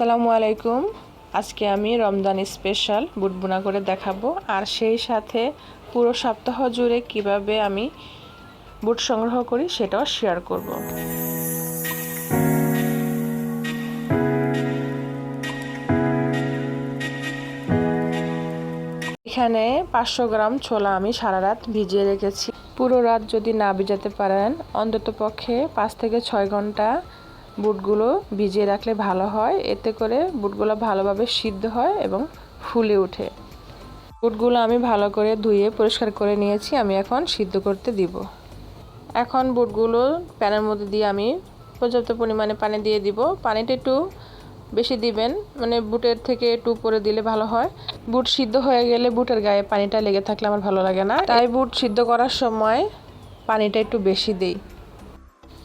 আসসালামু আলাইকুম। আজকে আমি রমজান স্পেশাল বুট বোনা করে দেখাবো। আর সেই সাথে পুরো সপ্তাহ জুড়ে কীভাবে আমি বুট সংগ্রহ করি সেটাও শেয়ার করব। এখানে পাঁচশো গ্রাম ছোলা আমি সারা রাত ভিজিয়ে রেখেছি। পুরো রাত যদি না ভিজাতে পারেন অন্তত পক্ষে পাঁচ থেকে ছয় ঘণ্টা বুটগুলো ভিজিয়ে রাখলে ভালো হয়। এতে করে বুটগুলো ভালোভাবে সিদ্ধ হয় এবং ফুলে ওঠে। বুটগুলো আমি ভালো করে ধুয়ে পরিষ্কার করে নিয়েছি, আমি এখন সিদ্ধ করতে দিব। এখন বুটগুলো প্যানের মধ্যে দিয়ে আমি পর্যাপ্ত পরিমাণে পানি দিয়ে দিব। পানিটা একটু বেশি দিবেন মানে বুটের থেকে একটু উপরে দিলে ভালো হয়। বুট সিদ্ধ হয়ে গেলে বুটের গায়ে পানিটা লেগে থাকলে আমার ভালো লাগে না। তাই বুট সিদ্ধ করার সময় পানিটা একটু বেশি দিই।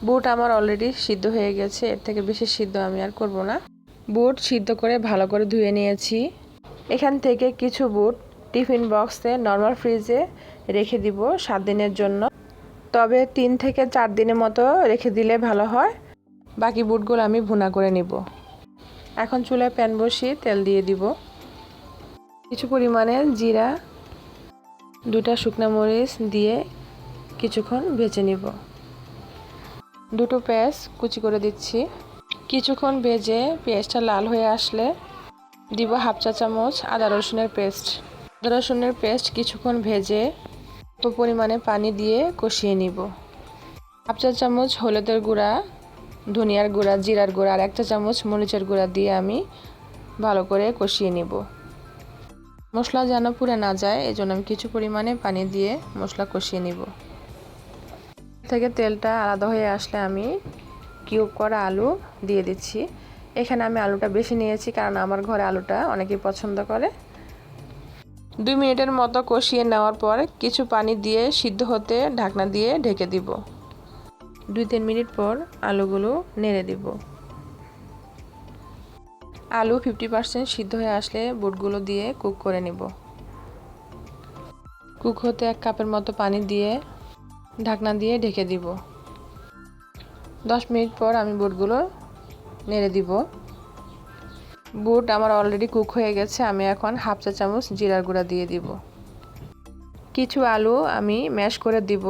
বুট আমার অলরেডি সিদ্ধ হয়ে গেছে, এর থেকে বেশি সিদ্ধ আমি আর করব না। বুট সিদ্ধ করে ভালো করে ধুয়ে নিয়েছি। এখান থেকে কিছু বুট টিফিন বক্সে নর্মাল ফ্রিজে রেখে দিব সাত দিনের জন্য। তবে তিন থেকে চার দিনের মতো রেখে দিলে ভালো হয়। বাকি বুটগুলো আমি ভুনা করে নিব। এখন চুলায় প্যান বসিয়ে তেল দিয়ে দিব। কিছু পরিমাণে জিরা, দুটা শুকনো মরিচ দিয়ে কিছুক্ষণ ভেজে নিব। দুটো পেঁয়াজ কুচি করে দিচ্ছি। কিছুক্ষণ ভেজে পেঁয়াজটা লাল হয়ে আসলে দিব হাফ চা চামচ আদা রসুনের পেস্ট। আদা রসুনের পেস্ট কিছুক্ষণ ভেজে অল্প পরিমাণে পানি দিয়ে কষিয়ে নিব। হাফ চা চামচ হলুদের গুঁড়া, ধনিয়ার গুঁড়া, জিরার গুঁড়া আর এক চা চামচ মরিচের গুঁড়া দিয়ে আমি ভালো করে কষিয়ে নিব। মশলা যেন পুড়ে না যায় এই জন্য আমি কিছু পরিমাণে পানি দিয়ে মশলা কষিয়ে নিব। থেকে তেলটা আলাদা হয়ে আসলে আমি কিউব করা আলু দিয়ে দিচ্ছি। এখানে আমি আলুটা বেশি নিয়েছি কারণ আমার ঘরে আলুটা অনেকেই পছন্দ করে। দুই মিনিটের মতো কষিয়ে নেওয়ার পর কিছু পানি দিয়ে সিদ্ধ হতে ঢাকনা দিয়ে ঢেকে দিব। দুই তিন মিনিট পর আলুগুলো নেড়ে দিব। আলু ফিফটি পার্সেন্ট সিদ্ধ হয়ে আসলে বুটগুলো দিয়ে কুক করে নিব। কুক হতে এক কাপের মতো পানি দিয়ে ঢাকনা দিয়ে ঢেকে দিব। দশ মিনিট পর আমি বুটগুলো নেড়ে দিব। বুট আমার অলরেডি কুক হয়ে গেছে, আমি এখন হাফ চা চামচ জিরার গুঁড়া দিয়ে দিব। কিছু আলু আমি ম্যাশ করে দিব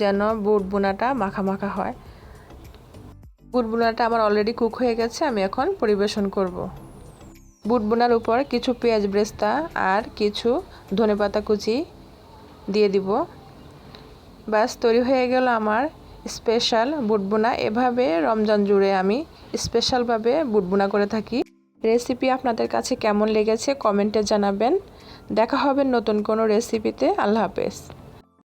যেন বুট বোনাটা মাখা মাখা হয়। বুট বোনাটা আমার অলরেডি কুক হয়ে গেছে, আমি এখন পরিবেশন করব। বুট বোনার উপর কিছু পেঁয়াজ ব্রেস্তা আর কিছু ধনেপাতা কুচি দিয়ে দিব। ব্যাস তৈরি হয়ে গেল আমার স্পেশাল বুটবুনা। এভাবে রমজান জুড়ে আমি স্পেশালভাবে বুটবুনা করে থাকি। রেসিপি আপনাদের কাছে কেমন লেগেছে কমেন্টে জানাবেন। দেখা হবে নতুন কোনো রেসিপিতে। আল্লাহ হাফেজ।